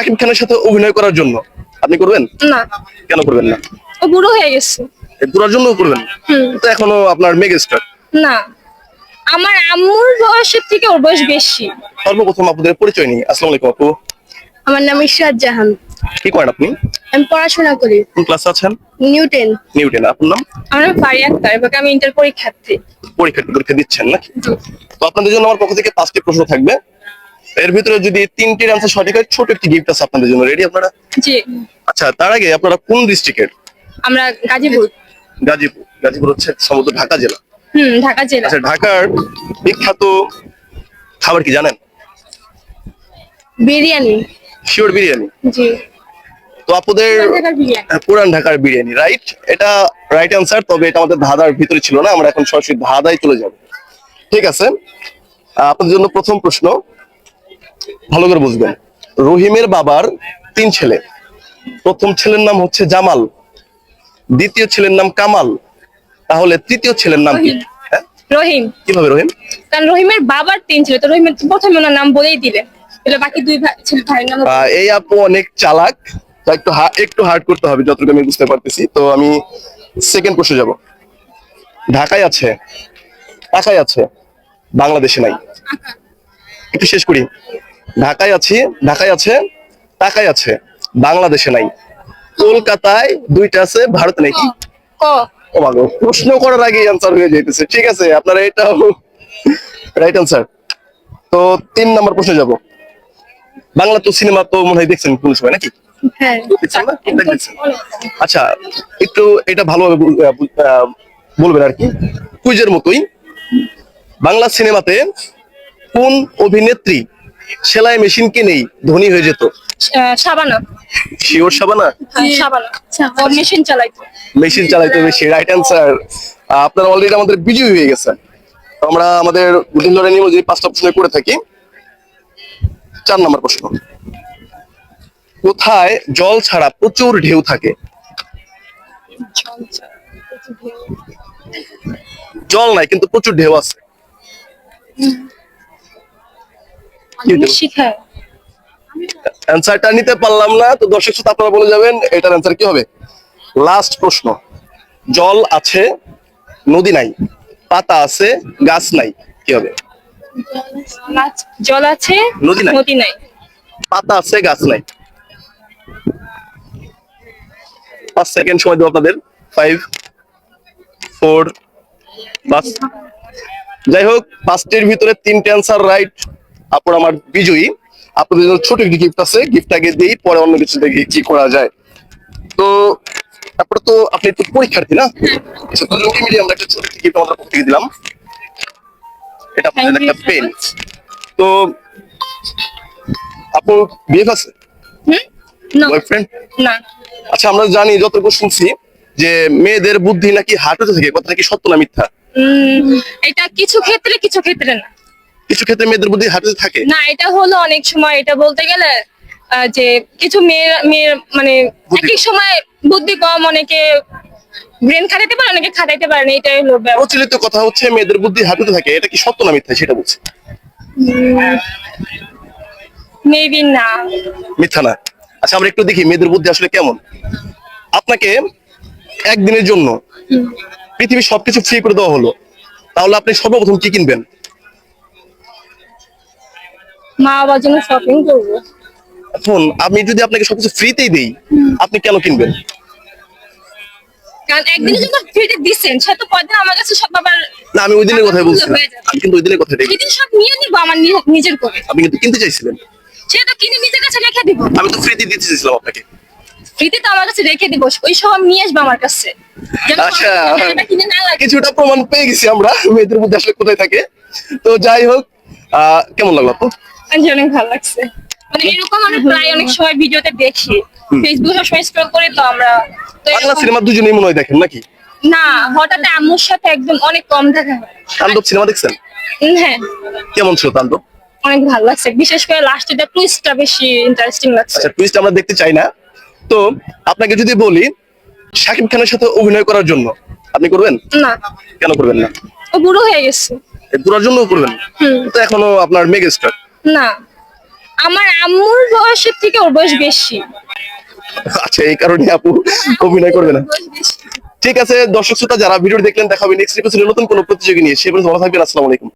শাকিব খানের সাথে অভিনয় করার জন্য আপনি করবেন? না। কেন করবেন না? ও বুড়ো হয়ে গেছে। এই ঘোরার জন্য করবেন? তো এখনও আপনার মেগাস্টার। না। আমার আম্মুর বয়সের থেকে ওর বয়স বেশি। সর্বপ্রথম আপনাদের পরিচয় নিই আসসালামু আলাইকুম আপু। আমার নাম ইশরাত জাহান। কি করেন আপনি? আমি পড়াশোনা করি। কোন ক্লাসে আছেন? নিউটেন নিউটেন আপনার নাম? আমার নাম ফারিয়া আক্তার। এবার আমি ইন্টার পরীক্ষার্থী। পরীক্ষা পরীক্ষা দিচ্ছেন নাকি? তো আপনাদের জন্য আমার পক্ষ থেকে পাঁচটি প্রশ্ন থাকবে। এর ভিতরে যদি তিনটির আনসার সঠিক হয় ছোট একটি গিফট আছে আপনাদের জন্য। রেডি আপনারা? জি। আচ্ছা তার আগে আপনারা কোন ডিস্ট্রিক্টের আমরা গাজীপুর। গাজীপুর। গাজীপুর হচ্ছে সম্ভবত ঢাকা জেলা। হুম ঢাকা জেলা। আচ্ছা ঢাকার বিখ্যাত খাবার কি জানেন? বিরিয়ানি। শিওর বিরিয়ানি? জি। তো আপনাদের হ্যাঁ, পুরান ঢাকার বিরিয়ানি রাইট এটা রাইট অ্যান্সার তবে এটা আমাদের ধাঁধার ভিতরে ছিল না আমরা এখন সরাসরি ধাঁধায় চলে যাব। ঠিক আছে? আপনাদের জন্য প্রথম প্রশ্ন ভালো করে বুঝবেন। রহিমের বাবার তিন ছেলে। প্রথম ছেলের নাম হচ্ছে জামাল। দ্বিতীয় ছেলের নাম কামাল। তাহলে তৃতীয় ছেলের নাম কি? রহিম। হ্যাঁ? কীভাবে রহিম? কারণ রহিমের বাবার তিন ছিল তো রহিমের প্রথমে ওনার নাম বলেই দিলে বাকি দুই ছেলে ভাইয়ের নাম এই আপু অনেক চালাক। একটু একটু হার্ড করতে হবে যতটুকু আমি বুঝতে পারতেছি। তো আমি সেকেন্ড প্রশ্নে যাব। ঢাকায় আছে ঢাকায় আছে বাংলাদেশে নাই। একটু শেষ করি। ঢাকায় আছি ঢাকায় আছে টাকায় আছে বাংলাদেশে নাই। কলকাতায় দুইটা আছে ভারত নাই। কি ও মাগো প্রশ্ন করার আগে অ্যান্সার হয়ে যাইতেছে। ঠিক আছে আপনারা এটাও রাইট অ্যান্সার তো তিন নম্বর প্রশ্নে যাব। বাংলা তো সিনেমা তো মনে হয় দেখছেন কোন সময় নাকি? হ্যাঁ। আচ্ছা একটু এটা ভালোভাবে বলবেন আর কি। কুইজের মতোই বাংলা সিনেমাতে কোন অভিনেত্রী সেলাই মেশিন কিনেই ধনী হয়ে যেত। শিওর সাবানা। হ্যাঁ, শাবানা মেশিন চালাইতো। মেশিন চালাইতে বেশি রাইট অ্যান্সার আপনারা অলরেডি আমাদের বিজয়ী হয়ে গেছেন। আমরা আমাদের লড়াই নিয়ে যে পাঁচটা প্রশ্ন করে থাকি। চার নম্বর প্রশ্ন। কোথায় জল ছাড়া প্রচুর ঢেউ থাকে? জল নাই কিন্তু প্রচুর ঢেউ আছে? শিখায় অ্যান্সারটা নিতে পারলাম না তো দর্শক শ্রোতা আপনারা বলে যাবেন এটার অ্যান্সার কি হবে? লাস্ট প্রশ্ন। জল আছে নদী নাই পাতা আছে গাছ নাই কি হবে? জল আছে নদী নাই। নদী নাই। পাতা আছে গাছ নাই। পাঁচ সেকেন্ড সময় দেবো আপনাদের। ফাইভ ফোর পাঁচ। যাই হোক পাঁচটির ভিতরে তিনটে অ্যান্সার রাইট আপনার আমার বিজয়ী। আপনাদের জন্য ছোট একটি গিফট আছে। গিফটটাকে দিই পরে অন্য কিছু দেখি কি করা যায়। তো তারপরে তো আপনি তো পরীক্ষার্থী না? আচ্ছা, দুজনকে মিলিয়ে আমরা একটা ছোট গিফট আমাদের পক্ষ থেকে দিলাম। এটা আপনাদের একটা পেন তো আপু বিএফ আছে না। বয়ফ্রেন্ড না। আচ্ছা আমরা জানি যতটুকু শুনছি যে মেয়েদের বুদ্ধি নাকি হাঁটুতে থাকে কথা নাকি সত্য না মিথ্যা? এটা কিছু ক্ষেত্রে কিছু ক্ষেত্রে না। কিছু ক্ষেত্রে মেয়েদের বুদ্ধি হাতে থাকে। না এটা হলো অনেক সময় এটা বলতে গেলে যে কিছু মেয়ের মেয়ের মানে বুদ্ধি এক এক সময় বুদ্ধি কম অনেকে ব্রেন খাটাইতে পারে অনেকে খাটাইতে পারে না এটাই হলো প্রচলিত কথা হচ্ছে মেয়েদের বুদ্ধি হাঁটুতে থাকে। এটা কি সত্য না মিথ্যা সেটা বলছে। মেবি না। মিথ্যা না। আচ্ছা আমরা একটু দেখি মেয়েদের বুদ্ধি আসলে কেমন। আপনাকে একদিনের জন্য পৃথিবীর সবকিছু ফ্রি করে দেওয়া হলো। তাহলে আপনি সর্বপ্রথম কি কিনবেন? মা বাবার জন্য শপিং করব। এখন আমি যদি আপনাকে সবকিছু ফ্রিতেই দেই আপনি কেন কিনবেন? কারণ একদিনের জন্য ফ্রিতে দিচ্ছেন সে তো কয়দিন আমার কাছে সব আবার না আমি ওই দিনের কথাই বলছি না যাবে। আমি কিন্তু ওই দিনের কথাই দেখি। সেদিন সব নিয়ে নিবো আমার নিজের করে। আপনি কিন্তু কিনতে চাইছিলেন। সে কিনে নিজের কাছে রেখে দিব। আমি তো ফ্রিতে দিতে চেয়েছিলাম আপনাকে। ফ্রিতে তো আমার কাছে রেখে দিব ওই সব নিয়ে আসব আমার কাছে। আচ্ছা। কিছুটা প্রমাণ পেয়ে গেছি আমরা মেয়েদের মধ্যে আসলে কোথায় থাকে। তো যাই হোক আহ, কেমন লাগল আপু? অনেক ভালো লাগছে। মানে এরকম আমরা প্রায় অনেক সময় ভিডিওতে দেখি। ফেসবুক সবসময় স্ক্রল করি তো আমরা বাংলা সিনেমা দুজনেই মনে হয় দেখেন নাকি? না হঠাৎ আম্মুর সাথে একদম অনেক কম দেখা হয়। তাণ্ডব সিনেমা দেখছেন? হ্যাঁ। কেমন ছিল তাণ্ডব? অনেক ভালো লাগছে। বিশেষ করে লাস্টের টুইস্টটা বেশি ইন্টারেস্টিং লাগছে। আচ্ছা টুইস্ট আমরা দেখতে চাই না। তো আপনাকে যদি বলি শাকিব খানের সাথে অভিনয় করার জন্য আপনি করবেন? না। কেন করবেন না? ও বুড়ো হয়ে গেছে। ঘোরার জন্য করবেন? হুম। তো এখনও আপনার মেগাস্টার না আমার আম্মুর বয়সের থেকে ওর বয়স বেশি। আচ্ছা এই কারণে আপু অভিনয় করবে না। ঠিক আছে দর্শক শ্রোতা যারা ভিডিও দেখলেন দেখাবে নেক্সট এপিসোডে নতুন কোনো প্রতিযোগী নিয়ে সে পর্যন্ত ভালো থাকবেন আসসালামু আলাইকুম।